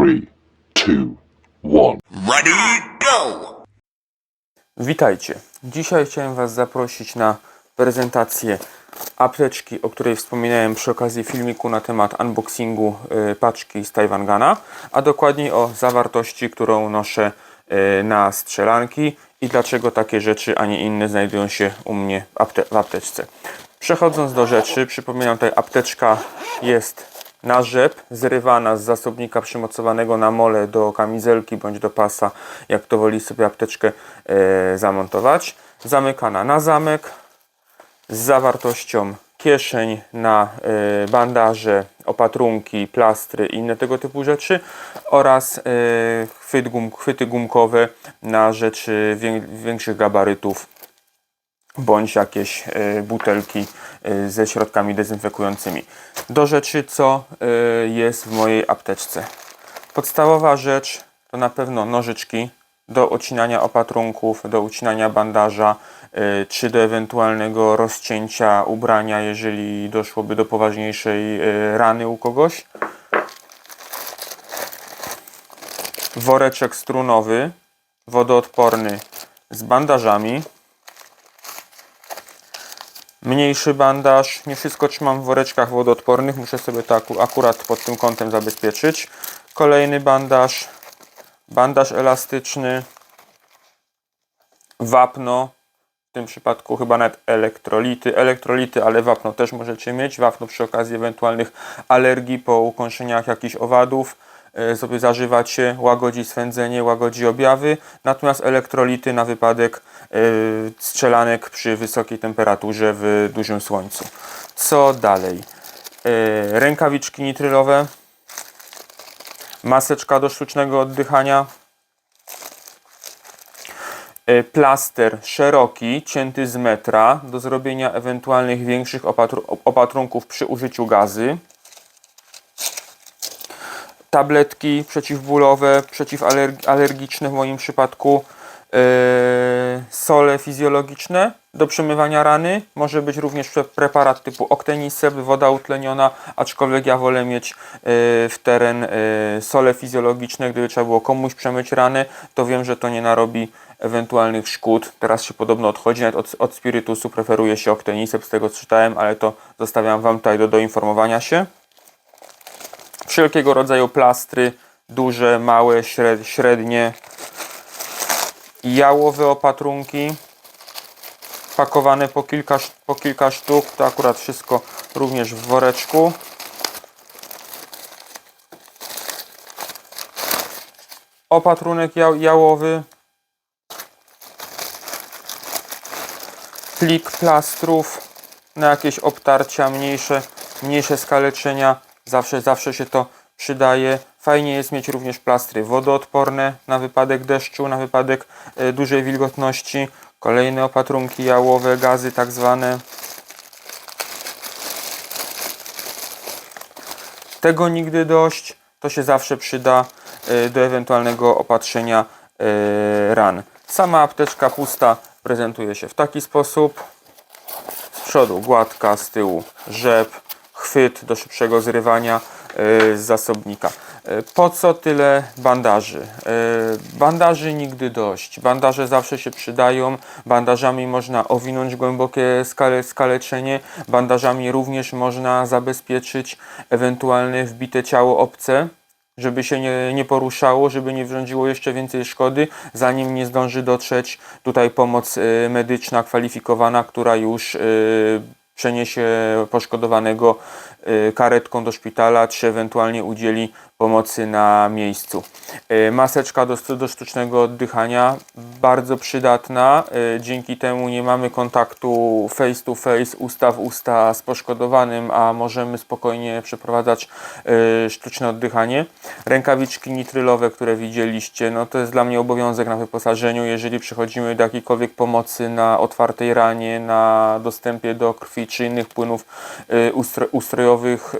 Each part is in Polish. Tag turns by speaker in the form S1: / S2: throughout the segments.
S1: three, two, one.
S2: Ready, go!
S3: Witajcie. Dzisiaj chciałem Was zaprosić na prezentację apteczki, o której wspominałem przy okazji filmiku na temat unboxingu y, paczki z Tajwangana, a dokładniej o zawartości, którą noszę y, na strzelanki i dlaczego takie rzeczy, a nie inne znajdują się u mnie w apte- w apteczce. Przechodząc do rzeczy, przypominam, tutaj apteczka jest na rzep, zrywana z zasobnika przymocowanego na mole do kamizelki bądź do pasa, jak to woli sobie apteczkę e, zamontować. Zamykana na zamek z zawartością kieszeń na e, bandaże, opatrunki, plastry i inne tego typu rzeczy oraz e, chwyt gum, chwyty gumkowe na rzeczy wię, większych gabarytów bądź jakieś e, butelki e, ze środkami dezynfekującymi. Do rzeczy, co e, jest w mojej apteczce. Podstawowa rzecz to na pewno nożyczki do ucinania opatrunków, do ucinania bandaża, czy do ewentualnego rozcięcia ubrania, jeżeli doszłoby do poważniejszej rany u kogoś. Woreczek strunowy, wodoodporny z bandażami mniejszy bandaż. Nie wszystko trzymam w woreczkach wodoodpornych, muszę sobie to aku- akurat pod tym kątem zabezpieczyć. Kolejny bandaż, bandaż elastyczny, wapno, w tym przypadku chyba nawet elektrolity, elektrolity, ale wapno też możecie mieć, wapno przy okazji ewentualnych alergii po ukąszeniach jakichś owadów sobie zażywacie, łagodzi swędzenie, łagodzi objawy, natomiast elektrolity na wypadek e, strzelanek przy wysokiej temperaturze w dużym słońcu. Co dalej? E, Rękawiczki nitrylowe, maseczka do sztucznego oddychania, E, plaster szeroki, cięty z metra do zrobienia ewentualnych większych opatru- opatrunków przy użyciu gazy. Tabletki przeciwbólowe, przeciwalergiczne w moim przypadku. e, sole fizjologiczne do przemywania rany. Może być również pre- preparat typu Octenisep, woda utleniona, aczkolwiek ja wolę mieć e, w teren e, sole fizjologiczne, gdyby trzeba było komuś przemyć ranę, to wiem, że to nie narobi ewentualnych szkód. Teraz się podobno odchodzi, nawet od, od spirytusu preferuje się Octenisep, z tego co czytałem, ale to zostawiam Wam tutaj do doinformowania się. Wszelkiego rodzaju plastry, duże, małe, śred, średnie, jałowe opatrunki, pakowane po kilka, po kilka sztuk, to akurat wszystko również w woreczku. Opatrunek ja, jałowy, plik plastrów na jakieś obtarcia, mniejsze, mniejsze skaleczenia. Zawsze, zawsze się to przydaje. Fajnie jest mieć również plastry wodoodporne na wypadek deszczu, na wypadek e, dużej wilgotności. Kolejne opatrunki jałowe, gazy tak zwane. Tego nigdy dość. To się zawsze przyda e, do ewentualnego opatrzenia e, ran. Sama apteczka pusta prezentuje się w taki sposób. Z przodu gładka, z tyłu rzep, chwyt do szybszego zrywania z zasobnika. E, Po co tyle bandaży? E, Bandaży nigdy dość. Bandaże zawsze się przydają. Bandażami można owinąć głębokie skale, skaleczenie. Bandażami również można zabezpieczyć ewentualne wbite ciało obce żeby się nie, nie poruszało, żeby nie wyrządziło jeszcze więcej szkody, zanim nie zdąży dotrzeć tutaj pomoc y, medyczna kwalifikowana, która już y, przeniesie poszkodowanego y, karetką do szpitala, czy ewentualnie udzieli pomocy na miejscu. Y, Maseczka do, do sztucznego oddychania, bardzo przydatna. y, Dzięki temu nie mamy kontaktu face to face, usta w usta z poszkodowanym, a możemy spokojnie przeprowadzać y, sztuczne oddychanie. Rękawiczki nitrylowe, które widzieliście, no to jest dla mnie obowiązek na wyposażeniu, jeżeli przychodzimy do jakiejkolwiek pomocy na otwartej ranie, na dostępie do krwi czy innych płynów ustro, ustrojowych,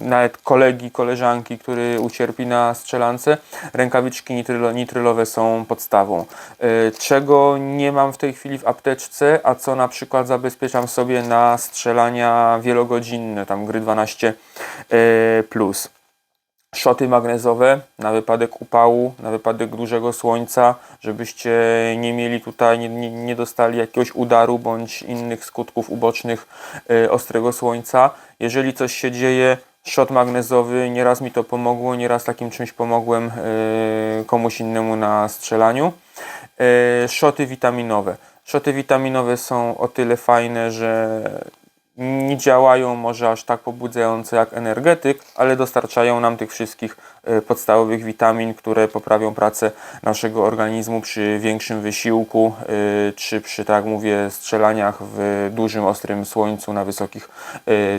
S3: nawet kolegi, koleżanki, który ucierpi na strzelance, rękawiczki nitrylo, nitrylowe są podstawą. Y, Czego nie mam w tej chwili w apteczce, a co na przykład zabezpieczam sobie na strzelania wielogodzinne, tam gry 12 y, plus. szoty magnezowe na wypadek upału, na wypadek dużego słońca, żebyście nie mieli tutaj, nie, nie, nie dostali jakiegoś udaru bądź innych skutków ubocznych e, ostrego słońca. Jeżeli coś się dzieje, szot magnezowy, nieraz mi to pomogło, nieraz takim czymś pomogłem e, komuś innemu na strzelaniu. E, Szoty witaminowe. Szoty witaminowe są o tyle fajne, że nie działają może aż tak pobudzająco jak energetyk, ale dostarczają nam tych wszystkich e, podstawowych witamin, które poprawią pracę naszego organizmu przy większym wysiłku, czy przy, tak mówię, strzelaniach w dużym, ostrym słońcu na wysokich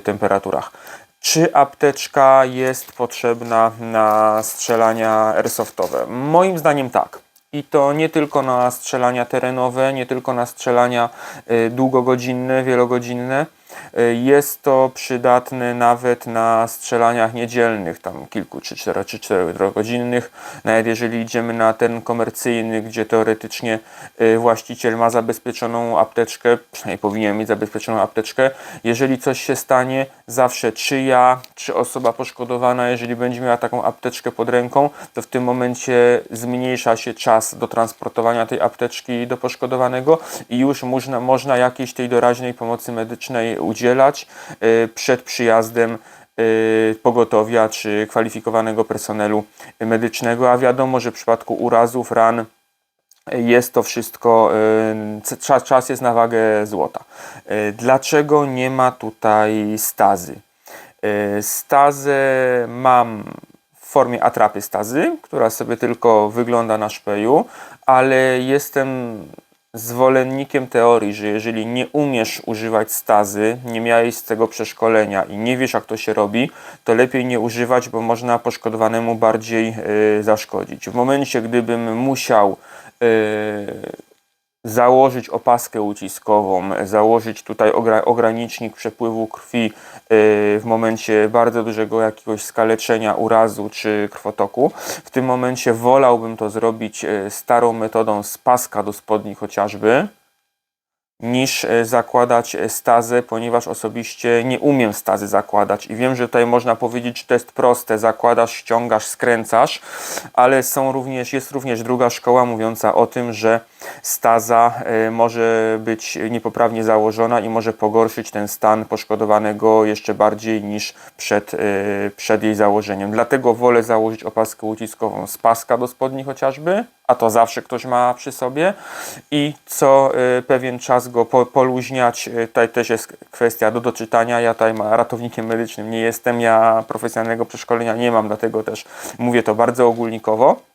S3: temperaturach. Czy apteczka jest potrzebna na strzelania airsoftowe? Moim zdaniem tak. I to nie tylko na strzelania terenowe, nie tylko na strzelania y, długogodzinne, wielogodzinne. Y, Jest to przydatne nawet na strzelaniach niedzielnych, tam kilku, czy 4, czy 4 godzinnych. Nawet jeżeli idziemy na ten komercyjny, gdzie teoretycznie y, właściciel ma zabezpieczoną apteczkę, przynajmniej powinien mieć zabezpieczoną apteczkę. Jeżeli coś się stanie, zawsze czy ja, czy osoba poszkodowana, jeżeli będzie miała taką apteczkę pod ręką, to w tym momencie zmniejsza się czas do transportowania tej apteczki do poszkodowanego i już można, można jakiejś tej doraźnej pomocy medycznej udzielać y, przed przyjazdem y, pogotowia czy kwalifikowanego personelu medycznego, a wiadomo, że w przypadku urazów, ran jest to wszystko, y, czas, jest na wagę złota. Dlaczego nie ma tutaj stazy? Stazę mam w formie atrapy stazy, która sobie tylko wygląda na szpeju, ale jestem zwolennikiem teorii, że jeżeli nie umiesz używać stazy, nie miałeś z tego przeszkolenia i nie wiesz jak to się robi, to lepiej nie używać, bo można poszkodowanemu bardziej y, zaszkodzić. W momencie, gdybym musiał y, założyć opaskę uciskową, założyć tutaj ogra- ogranicznik przepływu krwi yy, w momencie bardzo dużego jakiegoś skaleczenia, urazu czy krwotoku. W tym momencie wolałbym to zrobić yy, starą metodą z paska do spodni chociażby, niż e, zakładać e, stazę, ponieważ osobiście nie umiem stazy zakładać i wiem, że tutaj można powiedzieć, że to jest proste, zakładasz, ściągasz, skręcasz, ale są również, jest również druga szkoła mówiąca o tym, że staza e, może być niepoprawnie założona i może pogorszyć ten stan poszkodowanego jeszcze bardziej niż przed, przed jej założeniem. Dlatego wolę założyć opaskę uciskową z paska do spodni chociażby, a to zawsze ktoś ma przy sobie i co y, pewien czas go po, poluźniać. Y, Tutaj też jest kwestia do doczytania. Ja tutaj ratownikiem medycznym nie jestem, ja profesjonalnego przeszkolenia nie mam, dlatego też mówię to bardzo ogólnikowo.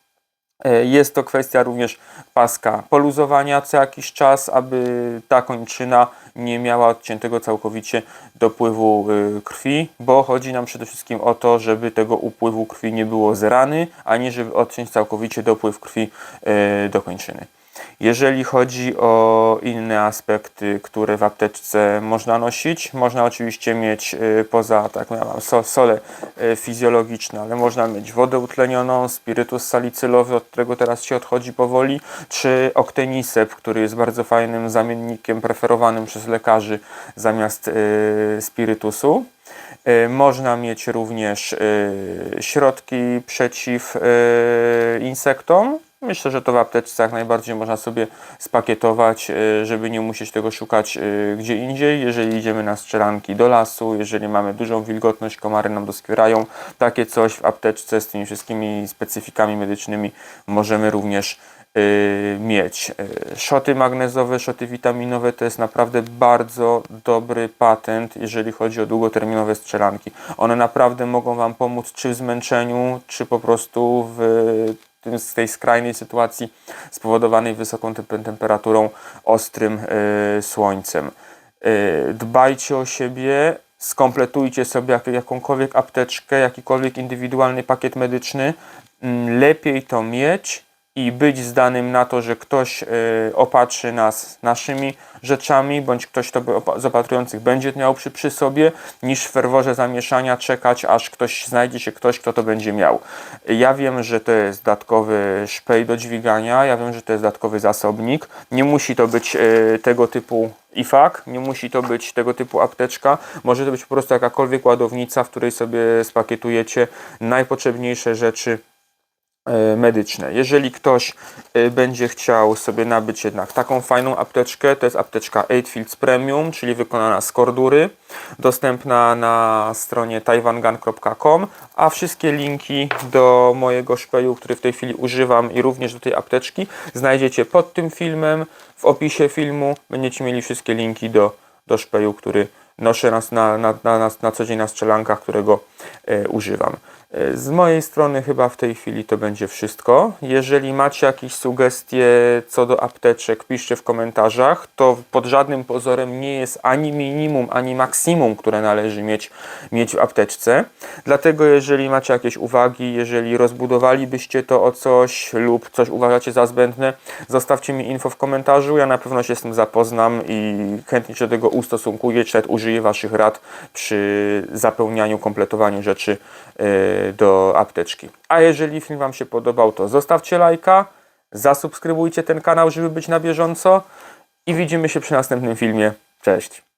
S3: Y, Jest to kwestia również paska poluzowania co jakiś czas, aby ta kończyna nie miała odciętego całkowicie dopływu y, krwi, bo chodzi nam przede wszystkim o to, żeby tego upływu krwi nie było z rany, ani żeby odciąć całkowicie dopływ krwi y, do kończyny. Jeżeli chodzi o inne aspekty, które w apteczce można nosić, można oczywiście mieć y, poza, tak ja mam so, sole y, fizjologiczne, ale można mieć wodę utlenioną, spirytus salicylowy, od którego teraz się odchodzi powoli, czy oktenisep, który jest bardzo fajnym zamiennikiem preferowanym przez lekarzy zamiast y, spirytusu. Można mieć również środki przeciw insektom. Myślę, że to w apteczce jak najbardziej można sobie spakietować, y, żeby nie musieć tego szukać y, gdzie indziej. Jeżeli idziemy na strzelanki do lasu, jeżeli mamy dużą wilgotność, komary nam doskwierają, takie coś w apteczce z tymi wszystkimi specyfikami medycznymi możemy również y, mieć. Szoty magnezowe, szoty witaminowe to jest naprawdę bardzo dobry patent, jeżeli chodzi o długoterminowe strzelanki. One naprawdę mogą Wam pomóc czy w zmęczeniu, czy po prostu w tym, z tej skrajnej sytuacji spowodowanej wysoką temp- temperaturą, ostrym y, słońcem. Y, dbajcie o siebie, skompletujcie sobie jak, jakąkolwiek apteczkę, jakikolwiek indywidualny pakiet medyczny. Mm, Lepiej to mieć i być zdanym na to, że ktoś y, opatrzy nas naszymi rzeczami, bądź ktoś to z opatrujących będzie miał przy, przy sobie, niż w ferworze zamieszania czekać, aż ktoś znajdzie się ktoś, kto to będzie miał. Ja wiem, że to jest dodatkowy szpej do dźwigania, ja wiem, że to jest dodatkowy zasobnik. Nie musi to być y, tego typu IFAK, nie musi to być tego typu apteczka, może to być po prostu jakakolwiek ładownica, w której sobie spakietujecie najpotrzebniejsze rzeczy medyczne. Jeżeli ktoś e, będzie chciał sobie nabyć jednak taką fajną apteczkę, to jest apteczka 8 Fields Premium, czyli wykonana z kordury, dostępna na stronie taiwangun.com, a wszystkie linki do mojego szpeju, który w tej chwili używam i również do tej apteczki znajdziecie pod tym filmem, w opisie filmu będziecie mieli wszystkie linki do, do szpeju, który noszę na, na, na, na, na co dzień na strzelankach, którego e, używam. Z mojej strony chyba w tej chwili to będzie wszystko. Jeżeli macie jakieś sugestie co do apteczek, piszcie w komentarzach. To pod żadnym pozorem nie jest ani minimum, ani maksimum, które należy mieć, mieć w apteczce. Dlatego jeżeli macie jakieś uwagi, jeżeli rozbudowalibyście to o coś lub coś uważacie za zbędne, zostawcie mi info w komentarzu. Ja na pewno się z tym zapoznam i chętnie się do tego ustosunkuję, czy użyję Waszych rad przy zapełnianiu, kompletowaniu rzeczy e, do apteczki. A jeżeli film Wam się podobał, to zostawcie lajka, zasubskrybujcie ten kanał, żeby być na bieżąco i widzimy się przy następnym filmie. Cześć!